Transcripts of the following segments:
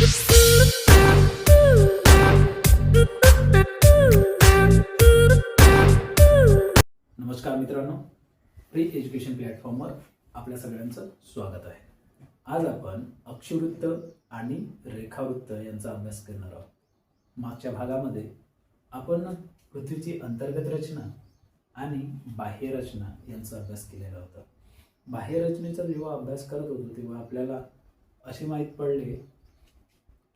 नमस्कार मित्रांनो pre education प्लॅटफॉर्मवर आपल्या सगळ्यांचं स्वागत आहे. आज आपण अक्षवृत्त आणि रेखावृत्त यांचा अभ्यास करणार आहोत. मागच्या भागामध्ये आपण पृथ्वीची अंतर्गत रचना आणि बाह्य रचना यांचा अभ्यास केलेला होता. बाह्य रचनेचा जेव्हा अभ्यास करत होतो तेव्हा आपल्याला असे माहीत पडले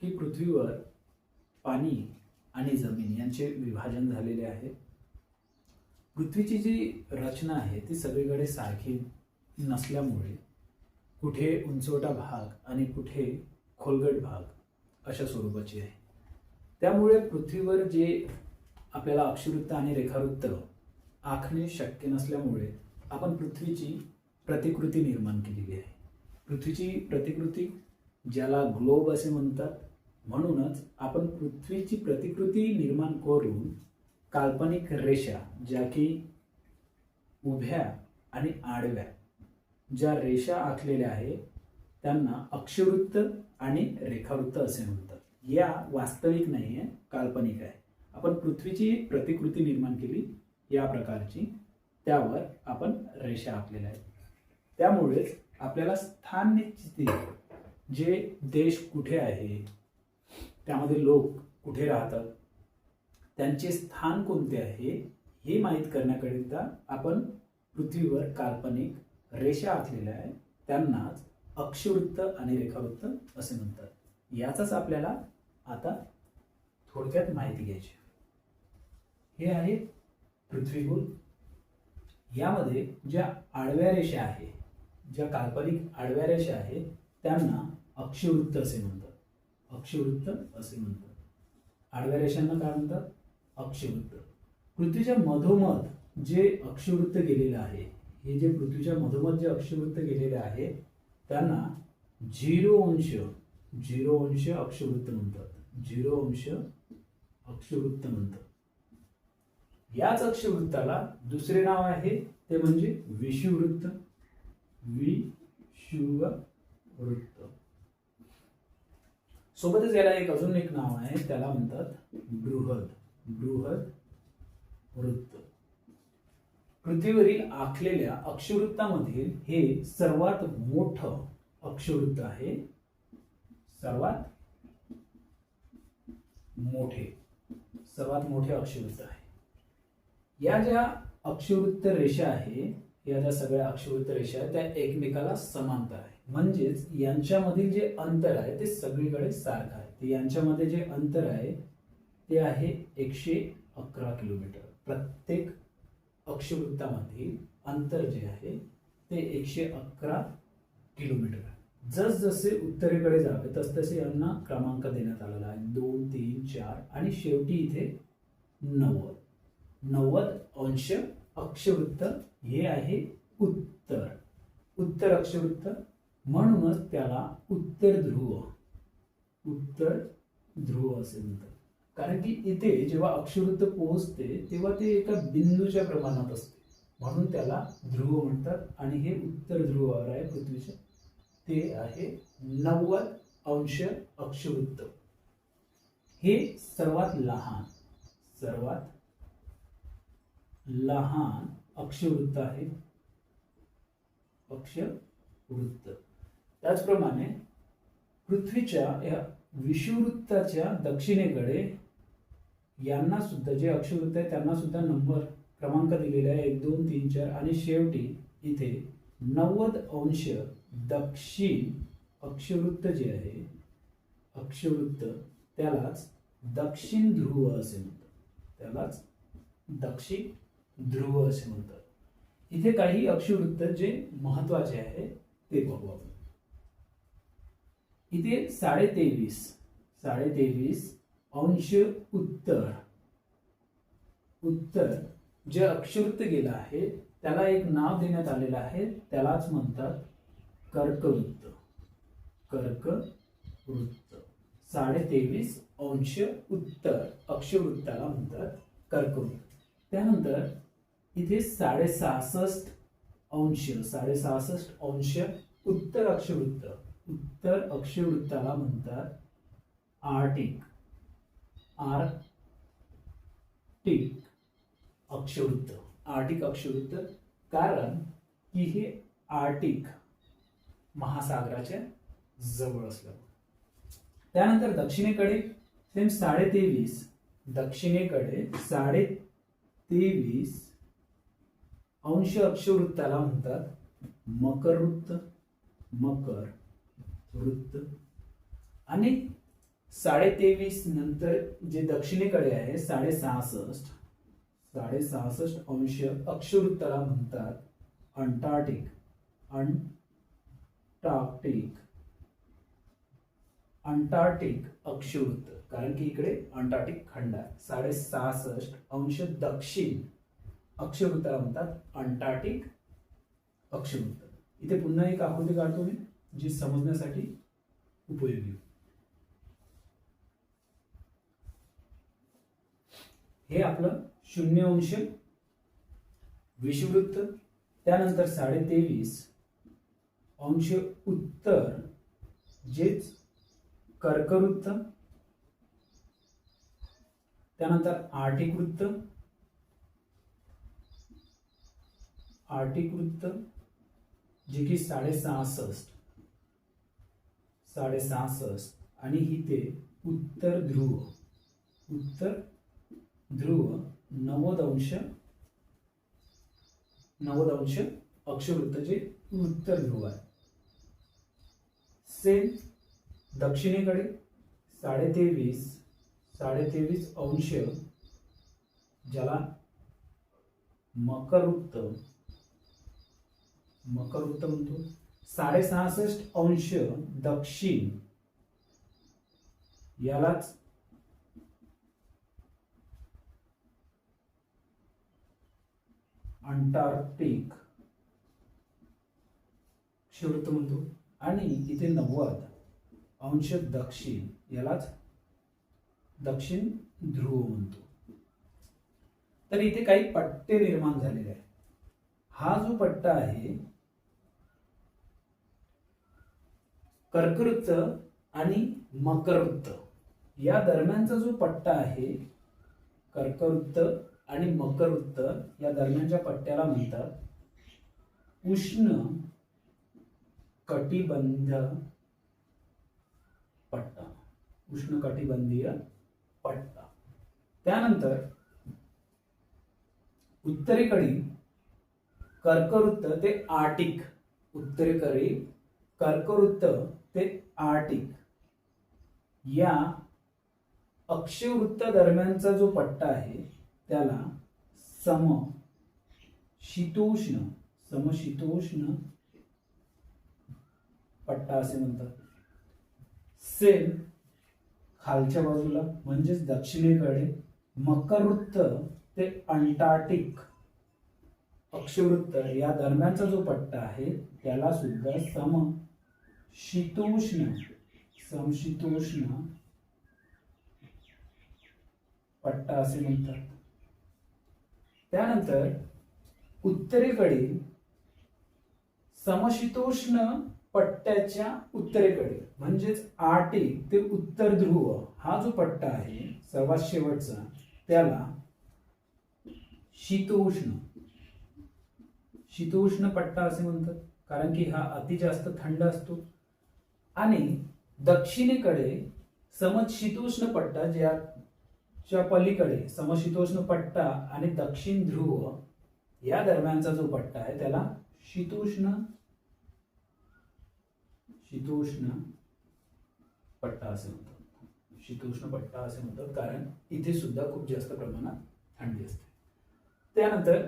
की पृथ्वीवर पाणी आणि जमीन यांचे विभाजन झालेले आहे. पृथ्वीची जी रचना आहे ती सगळीकडे सारखी नसल्यामुळे कुठे उंचवटा भाग आणि कुठे खोलगट भाग अशा स्वरूपाची आहे. त्यामुळे पृथ्वीवर जे आपल्याला अक्षवृत्त आणि रेखावृत्त आखणे शक्य नसल्यामुळे आपण पृथ्वीची प्रतिकृती निर्माण केलेली आहे. पृथ्वीची प्रतिकृती ज्याला ग्लोब असे म्हणतात म्हणूनच आपण पृथ्वीची प्रतिकृती निर्माण करून काल्पनिक रेषा ज्या की उभ्या आणि आडव्या ज्या रेषा आखलेल्या आहे त्यांना अक्षवृत्त आणि रेखावृत्त असे म्हणतात. या वास्तविक नाही आहे काल्पनिक आहे. आपण पृथ्वीची प्रतिकृती निर्माण केली या प्रकारची. त्यावर आपण रेषा आखलेल्या आहेत. त्यामुळेच आपल्याला स्थान निश्चिती जे देश कुठे आहे त्यामध्ये लोक कुठे राहतात? त्यांचे स्थान कोणते आहे? हे माहीत करण्याकरिता आपण पृथ्वीवर काल्पनिक रेषा आखलेल्या आहेत. त्यांनाच अक्षवृत्त आणि रेखावृत्त असे म्हणतात. याचाच आपल्याला आता थोडक्यात माहिती घ्यायची हे आहे पृथ्वीगोल यामध्ये ज्या आडव्या रेषा आहे ज्या काल्पनिक आडव्या रेषा आहेत त्यांना अक्षवृत्त असे म्हणतात. अक्षवृत्त असे म्हणतात. आडव्या रेषांना काय म्हणतात? अक्षवृत्त पृथ्वीच्या मधोमध जे अक्षवृत्त गेलेलं आहे हे जे पृथ्वीच्या मधोमध जे अक्षवृत्त गेलेले आहे त्यांना झिरो अंश झिरो अंश अक्षवृत्त म्हणतात. झिरो अंश अक्षवृत्त म्हणतात. याच अक्षवृत्ताला दुसरे नाव आहे ते म्हणजे विषुवृत्त विषुववृत्त. सोबतच याला एक अजून एक नाव आहे त्याला म्हणतात बृहद बृहद वृत्त. पृथ्वीवरील आखलेल्या अक्षवृत्तामधील हे सर्वात मोठं अक्षवृत्त आहे. सर्वात मोठे सर्वात मोठे अक्षवृत्त आहे. या ज्या अक्षवृत्त रेषा आहे या ज्या सगळ्या अक्षवृत्त रेषा आहेत त्या एकमेकाला समांतर आहे म्हणजेच यांच्यामधील जे अंतर आहे ते सगळीकडे सारखं आहे. तर यांच्यामध्ये जे अंतर आहे ते आहे एकशे अकरा किलोमीटर. प्रत्येक अक्षवृत्तामधील अंतर जे आहे ते एकशे अकरा किलोमीटर आहे. जसजसे उत्तरेकडे जावे तसतसे यांना क्रमांक देण्यात आलेला आहे. दोन तीन चार आणि शेवटी इथे नव्वद. नव्वद अंश अक्षवृत्त हे आहे उत्तर. उत्तर अक्षवृत्त म्हणूनच त्याला उत्तर ध्रुव उत्तर ध्रुव असे म्हणतात. कारण की इथे जेव्हा अक्षवृत्त पोहोचते तेव्हा ते एका बिंदूच्या प्रमाणात असते. म्हणून त्याला ध्रुव म्हणतात. आणि हे उत्तर ध्रुवावर आहे पृथ्वीच्या ते आहे नव्वद अंश अक्षवृत्त हे सर्वात लहान सर्वात लहान अक्षवृत्त आहे. अक्षवृत्त त्याचप्रमाणे पृथ्वीच्या या विषुवृत्ताच्या दक्षिणेकडे यांना सुद्धा जे अक्षवृत्त आहे त्यांना सुद्धा नंबर क्रमांक दिलेले आहे. एक दोन तीन चार आणि शेवटी इथे नव्वद अंश दक्षिण अक्षवृत्त जे आहे अक्षवृत्त त्यालाच दक्षिण ध्रुव असे म्हणतात. त्यालाच दक्षिण ध्रुव असे म्हणतात. इथे काही अक्षवृत्त जे महत्त्वाचे आहे ते बघू आपण. इथे साडे तेवीस साडे तेवीस अंश उत्तर. उत्तर. जे अक्षवृत्त गेलं आहे त्याला एक नाव देण्यात आलेलं आहे त्यालाच म्हणतात कर्कवृत्त. कर्कवृत्त. साडे तेवीस अंश उत्तर. अक्षवृत्ताला म्हणतात कर्कवृत्त. त्यानंतर इथे साडेसहासष्ट अंश साडेसहासष्ट अंश उत्तर अक्षवृत्त. उत्तर अक्षवृत्ताला म्हणतात आर्टिक. आर्टिक अक्षवृत्त. आर्टिक अक्षवृत्त कारण की हे आर्टिक महासागराच्या जवळ असलं. त्यानंतर दक्षिणेकडे सेम साडे तेवीस दक्षिणेकडे साडे तेवीस अंश अक्षवृत्ताला म्हणतात मकर वृत्त मकर. वृत्त. आणि साडे तेवीस नंतर जे दक्षिणेकडे आहे साडे सहासष्ट साडे सहासष्ट अंश अक्षवृत्ताला म्हणतात अंटार्टिक अंटार्क्टिक. अंटार्क्टिक अक्षवृत्त कारण की इकडे अंटार्क्टिक खंड आहे. साडे सहासष्ट अंश दक्षिण अक्षवृत्ताला म्हणतात अंटार्क्टिक अक्षवृत्त इथे पुन्हा एक आकृती काढतो मी. जी समजण्यासाठी उपयोगी. हे आपलं शून्य अंश विषुवृत्त त्यानंतर साडे तेवीस अंश उत्तर जेच कर्कवृत्त त्यानंतर आर्टिक वृत्त आर्टिक वृत्त जे की साडे साडेसहासष्ट. आणि इथे उत्तर ध्रुव. उत्तर ध्रुव नव्वद अंश नव्वद अंश अक्षवृत्त जे उत्तर ध्रुव आहे. सेम दक्षिणेकडे साडे तेवीस साडे तेवीस अंश ज्याला मकर मकरवृत्त मकर म्हणतो. साडेसहासष्ट अंश दक्षिण. यालाच अंटार्क्टिक शिवृत्त म्हणतो. आणि इथे नव्वद अंश दक्षिण यालाच दक्षिण ध्रुव म्हणतो. तर इथे काही पट्टे निर्माण झालेले आहेत. हा जो पट्टा आहे कर्कवृत्त आणि मकरवृत्त. या दरम्यानचा जो पट्टा आहे कर्कवृत्त आणि मकरवृत्त या दरम्यानच्या पट्ट्याला म्हणतात उष्ण कटिबंध पट्टा. उष्ण कटिबंधीय पट्टा. त्यानंतर उत्तरेकडील कर्कवृत्त ते आर्टिक. उत्तरेकडील कर्कवृत्त ते आर्टिक. या अक्षवृत्त दरम्यानचा जो पट्टा आहे त्याला सम शीतोष्ण समशीतोष्ण पट्टा असे म्हणतात. सेल खालच्या बाजूला म्हणजेच दक्षिणेकडे मकरवृत्त ते अंटार्क्टिक अक्षवृत्त या दरम्यानचा जो पट्टा आहे त्याला सुद्धा सम शीतोष्ण समशीतोष्ण पट्टा असे म्हणतात. त्यानंतर उत्तरेकडील समशीतोष्ण पट्ट्याच्या उत्तरेकडे म्हणजेच आटे ते उत्तर ध्रुव हा जो पट्टा आहे सर्वात शेवटचा त्याला शीतोष्ण. शीतोष्ण पट्टा असे म्हणतात कारण की हा अति जास्त थंड असतो. आणि दक्षिणेकडे समशीतोष्ण पट्टा ज्याच्या पलीकडे समशीतोष्ण पट्टा आणि दक्षिण ध्रुव या दरम्यानचा जो पट्टा आहे त्याला शीतोष्ण शीतोष्ण पट्टा असे म्हणतात. शीतोष्ण पट्टा असे म्हणतात कारण इथे सुद्धा खूप जास्त प्रमाणात थंडी असते. त्यानंतर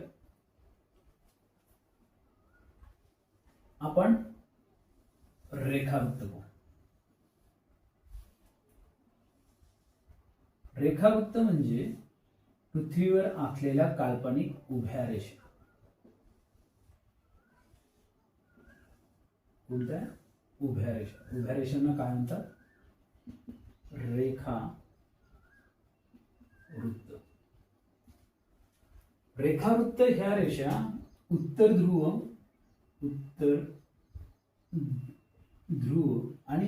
आपण रेखावृत्त रेखावृत्त म्हणजे पृथ्वीवर आखलेल्या काल्पनिक उभ्या रेषा. कोणत्या? उभ्या रेषा. उभ्या रेषांना काय म्हणतात? रेखा वृत्त रेखावृत्त ह्या रेषा उत्तर ध्रुव उत्तर ध्रुव आणि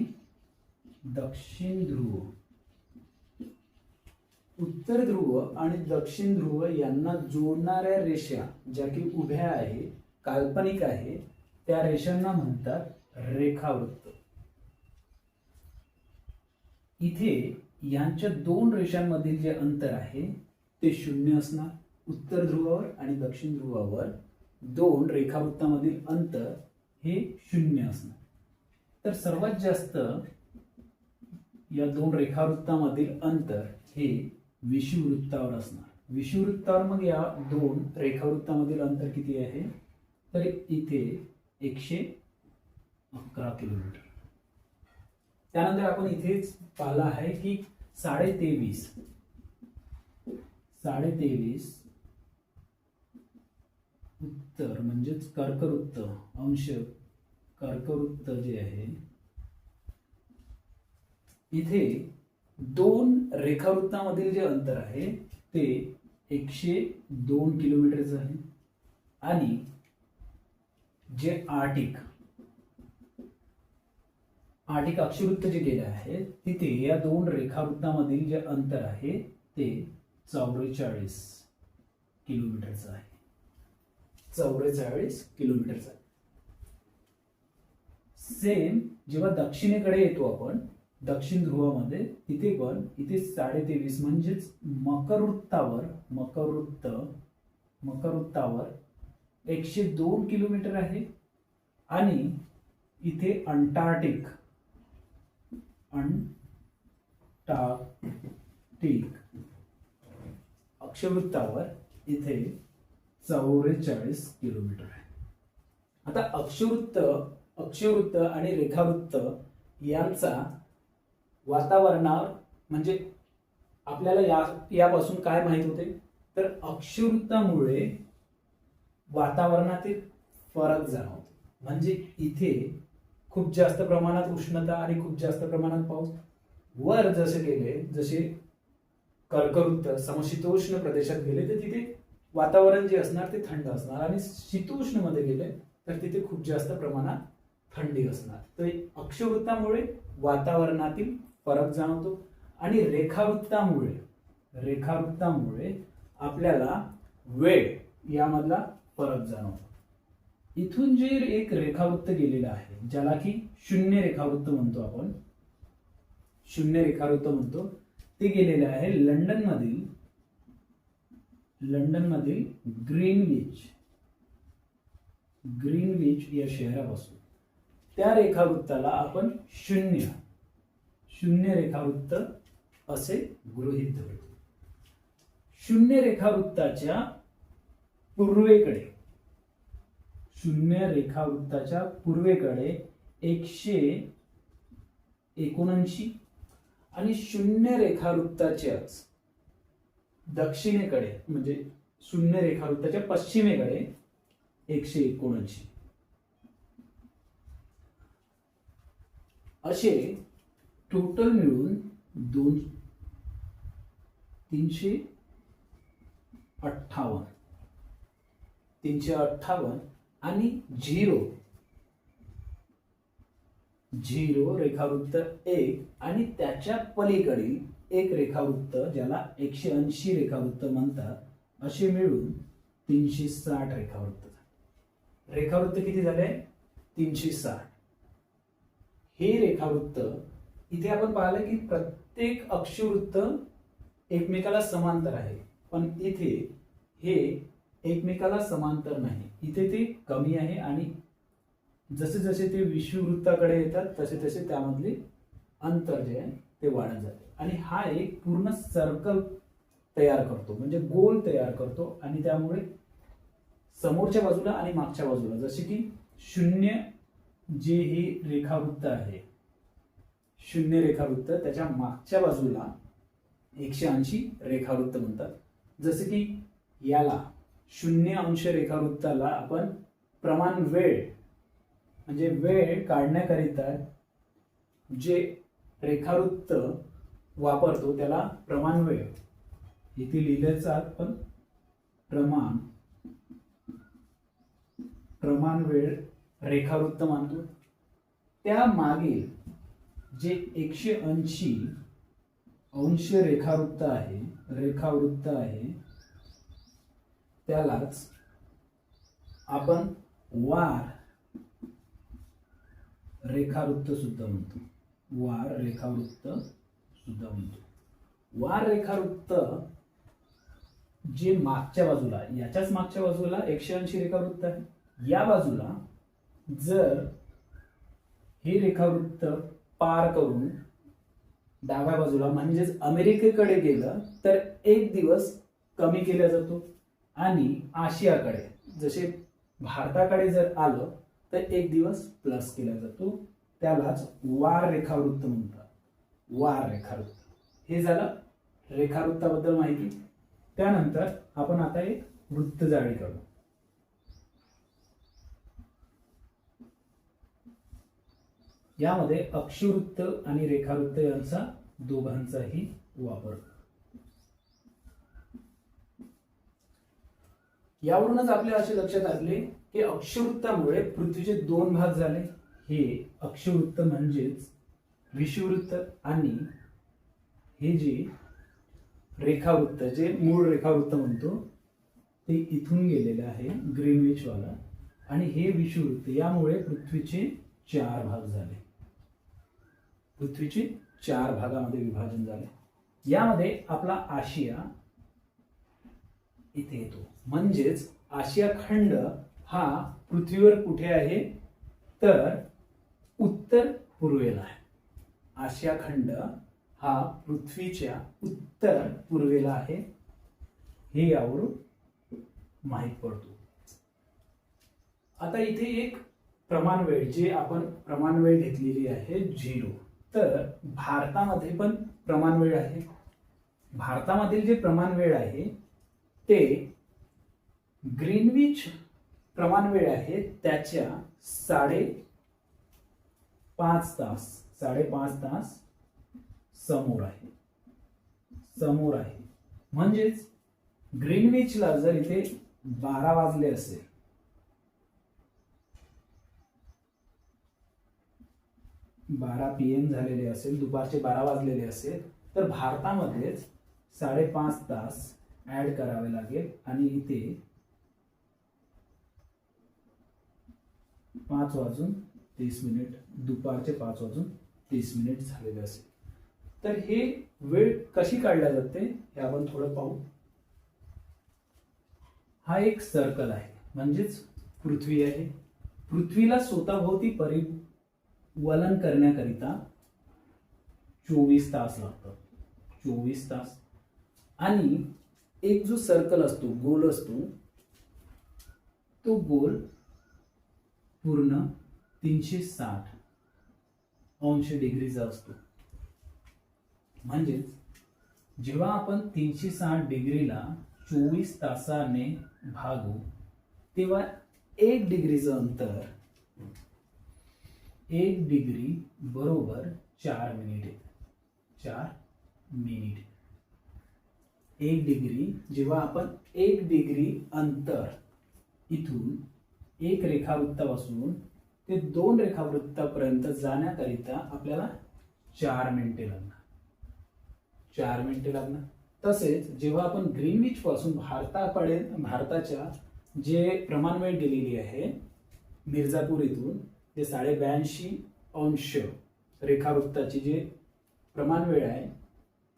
दक्षिण ध्रुव. उत्तर ध्रुव आणि दक्षिण ध्रुव यांना जोडणाऱ्या रेषा ज्या की उभ्या आहे काल्पनिक आहे त्या रेषांना म्हणतात रेखावृत्त. इथे यांच्या दोन रेषांमधील जे अंतर आहे ते शून्य असणार. उत्तर ध्रुवावर आणि दक्षिण ध्रुवावर दोन रेखावृत्तामधील अंतर हे शून्य असणार. तर सर्वात जास्त या दोन रेखावृत्तामधील अंतर हे विषुवृत्तावर असणार. विषुवृत्तावर मग या दोन रेखावृत्तामधील अंतर किती आहे? तर इथे एकशे अकरा किलोमीटर. त्यानंतर आपण इथेच पाहिलं आहे की साडे तेवीस साडे तेवीस उत्तर म्हणजेच कर्कवृत्त अंश कर्कवृत्त जे आहे इथे दोन रेखावृत्तामधील जे अंतर आहे ते एकशे दोन किलोमीटरचं आहे. आणि जे आर्टिक आर्टिक अक्षवृत्त जे गेले आहे तिथे या दोन रेखावृत्तामधील जे अंतर आहे ते चौवेचाळीस किलोमीटरचं आहे. चौवेचाळीस किलोमीटरचं आहे. सेम जेव्हा दक्षिणेकडे येतो आपण दक्षिण ध्रुवामध्ये तिथे पण इथे साडे तेवीस म्हणजेच मकरवृत्तावर मकरवृत्त मकरवृत्तावर एकशे दोन किलोमीटर आहे. आणि इथे अंटार्क्टिक अंटार्क्टिक अक्षवृत्तावर इथे चौवेचाळीस किलोमीटर आहे. आता अक्षवृत्त अक्षवृत्त आणि रेखावृत्त यांचा वातावरणावर म्हणजे आपल्याला या यापासून काय माहीत होते? तर अक्षवृत्तामुळे वातावरणातील फरक जाणवतो. म्हणजे इथे खूप जास्त प्रमाणात उष्णता आणि खूप जास्त प्रमाणात पाऊस. वर जसे गेले जसे कर्कवृत्त समशीतोष्ण प्रदेशात गेले तर तिथे वातावरण जे असणार ते थंड असणार. आणि शीतोष्णमध्ये गेले तर तिथे खूप जास्त प्रमाणात थंडी असणार. तर अक्षवृत्तामुळे वातावरणातील फरक जाणवतो आणि रेखावृत्तामुळे रेखावृत्तामुळे आपल्याला वेळ यामधला फरक जाणवतो. इथून जे एक रेखावृत्त गेलेलं आहे ज्याला की शून्य रेखावृत्त म्हणतो आपण शून्य रेखावृत्त म्हणतो ते गेलेले आहे लंडन मधील लंडन मधील ग्रीनविच ग्रीनविच या शहरापासून. त्या रेखावृत्ताला आपण शून्य शून्य रेखावृत्त असे गृहीत धरतो शून्य रेखावृत्ताच्या पूर्वेकडे शून्य रेखावृत्ताच्या पूर्वेकडे एकशे एकोणऐंशी आणि शून्य रेखावृत्ताच्याच दक्षिणेकडे म्हणजे शून्य रेखावृत्ताच्या पश्चिमेकडे एकशे एकोणऐंशी. असे टोटल मिळून दोन तीनशे अठ्ठावन्न. तीनशे अठ्ठावन्न आणि झिरो. झिरो रेखावृत्त एक आणि त्याच्या पलीकडील एक रेखावृत्त ज्याला एकशे ऐंशी रेखावृत्त म्हणतात असे मिळून तीनशे साठ रेखावृत्त रेखावृत्त किती झाले? तीनशे साठ. हे रेखावृत्त इथे आपण पाहिलं की प्रत्येक अक्षवृत्त एकमेकाला समांतर आहे. पण इथे हे एकमेकाला समांतर नाही. इथे ते कमी आहे आणि जसे जसे ते विषुववृत्ताकडे येतात तसे तसे त्यामधले अंतर जे आहे ते वाढत जाते. आणि हा एक पूर्ण सर्कल तयार करतो. म्हणजे गोल तयार करतो आणि त्यामुळे समोरच्या बाजूला आणि मागच्या बाजूला. जसे की शून्य जे ही रेखावृत्त आहे. शून्य रेखावृत्त त्याच्या मागच्या बाजूला एकशे ऐंशी रेखावृत्त म्हणतात. जसे की याला शून्य अंश रेखावृत्ताला आपण प्रमाण वेळ म्हणजे वेळ काढण्याकरिता जे रेखावृत्त वापरतो त्याला प्रमाण वेळ. इथे लिहिल्याचं आपण प्रमाण प्रमाण वेळ रेखावृत्त मानतो. त्या मागील जे एकशे ऐंशी अंश रेखावृत्त आहे रेखावृत्त आहे त्यालाच आपण वार रेखावृत्त सुद्धा म्हणतो. वार रेखावृत्त सुद्धा म्हणतो. वार रेखावृत्त जे मागच्या बाजूला याच्याच मागच्या बाजूला एकशे ऐंशी रेखावृत्त आहे. या बाजूला जर हे रेखावृत्त पार करून डाव्या बाजूला म्हणजेच अमेरिकेकडे गेलं तर एक दिवस कमी केला जातो. आणि आशियाकडे जसे भारताकडे जर आलं तर एक दिवस प्लस केला जातो. त्यालाच वार रेखावृत्त म्हणतात. वार रेखावृत्त. हे झालं रेखावृत्ताबद्दल माहिती. त्यानंतर आपण आता एक वृत्त जाळी यामध्ये अक्षवृत्त आणि रेखावृत्त यांचा दोघांचाही वापर. यावरूनच आपल्या असे लक्षात आले की अक्षवृत्तामुळे पृथ्वीचे दोन भाग झाले. हे अक्षवृत्त म्हणजेच विषुवृत्त आणि हे जे रेखावृत्त जे मूळ रेखावृत्त म्हणतो ते इथून गेलेलं आहे ग्रीनविच वाला. आणि हे विषुवृत्त यामुळे पृथ्वीचे चार भाग झाले. पृथ्वीचे चार भागामध्ये विभाजन झाले. यामध्ये आपला आशिया इथे येतो. म्हणजेच आशिया खंड हा पृथ्वीवर कुठे आहे? तर उत्तर पूर्वेला आहे. आशिया खंड हा पृथ्वीच्या उत्तर पूर्वेला आहे. हे यावरून माहीत पडतो. आता इथे एक प्रमाण वेळ जे आपण प्रमाण वेळ घेतलेली आहे झिरो. तर भारतामध्ये पण प्रमाण वेळ आहे. भारतामधील जे प्रमाण वेळ आहे ते ग्रीनविच प्रमाण वेळ आहे त्याच्या साडे पाच तास साडेपाच तास समोर आहे. समोर आहे. म्हणजेच ग्रीनविचला जर इथे बारा वाजले असेल बारा पी एम झालेले असेल दुपारचे बारा वाजलेले असेल तर भारतामध्येच साडेपाच तास ऍड करावे लागेल. आणि इथे पाच वाजून तीस मिनिट दुपारचे पाच वाजून तीस मिनिट झालेले असेल. तर हे वेळ कशी काढल्या जाते हे आपण थोडं पाहू. हा एक सर्कल आहे. म्हणजेच पृथ्वी आहे. पृथ्वीला स्वतःभोवती वलन करण्याकरिता चोवीस तास लागतात. चोवीस तास. आणि एक जो सर्कल असतो गोल असतो तो गोल पूर्ण तीनशे साठ अंश डिग्रीचा असतो. म्हणजेच जेव्हा आपण तीनशे साठ डिग्रीला चोवीस तासाने भागू तेव्हा एक डिग्रीचं अंतर एक डिग्री बरोबर चार मिनिट. चार मिनिट. एक डिग्री जेव्हा आपण एक डिग्री अंतर इथून एक रेखावृत्तापासून ते दोन रेखावृत्तापर्यंत जाण्याकरिता आपल्याला चार मिनिटे लागणार. चार मिनिटे लागणार. तसेच जेव्हा आपण ग्रीनविच पासून भारताकडे भारताच्या जे प्रमाण वेळ गेलेली आहे मिर्झापूर इथून ते साडे ब्याऐंशी अंश रेखावृत्ताची जे प्रमाण वेळ आहे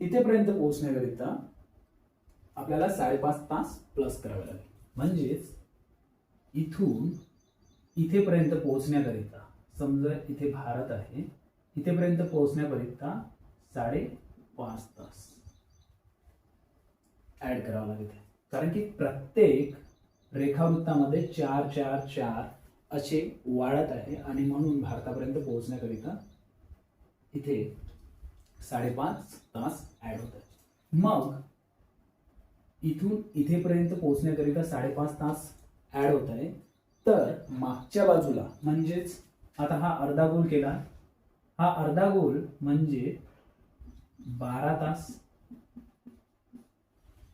तिथेपर्यंत पोहोचण्याकरिता आपल्याला साडेपाच तास प्लस करावे लागेल. म्हणजेच इथून इथेपर्यंत पोहोचण्याकरिता समजा इथे भारत आहे इथेपर्यंत पोहोचण्याकरिता साडेपाच तास ऍड करावं लागेल. कारण की प्रत्येक रेखावृत्तामध्ये चार चार चार असे वाढत आहे आणि म्हणून भारतापर्यंत पोहोचण्याकरिता इथे साडेपाच तास ऍड होत आहे. मग इथून इथेपर्यंत पोहोचण्याकरिता साडेपाच तास ऍड होत आहे. तर मागच्या बाजूला म्हणजेच आता हा अर्धा गोल केला. हा अर्धा गोल म्हणजे बारा तास.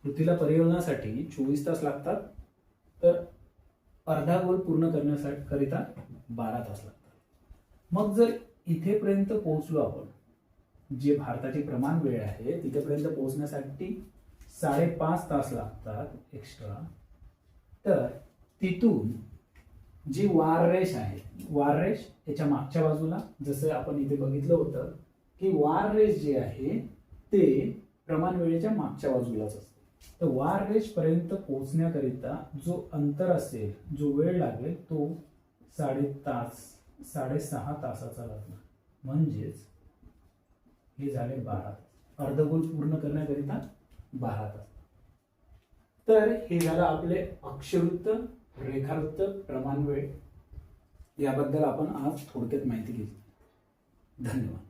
पृथ्वीला परिवहनासाठी चोवीस तास लागतात. तर अर्धा गोल पूर्ण करण्यासाठी करिता बारा तास लागतात. मग जर इथेपर्यंत पोहोचलो आपण जे भारताची प्रमाण वेळ आहे तिथेपर्यंत पोहोचण्यासाठी साडेपाच तास लागतात एक्स्ट्रा तर तिथून जी वाररेष आहे वाररेष याच्या मागच्या बाजूला जसं आपण इथे बघितलं होतं की वाररेष जे आहे ते प्रमाण वेळेच्या मागच्या बाजूलाच असतं. तर वार पर्यंत पोहोचण्याकरिता जो अंतर असेल जो वेळ लागेल तो साडे तास साडेसहा तासाचा लागणार. म्हणजेच हे झाले बारा तास. अर्धगोल पूर्ण करण्याकरिता बारा तास. तर हे झालं आपले अक्षवृत्त रेखावृत्त प्रमाण वेळ याबद्दल आपण आज थोडक्यात माहिती घेतली. धन्यवाद.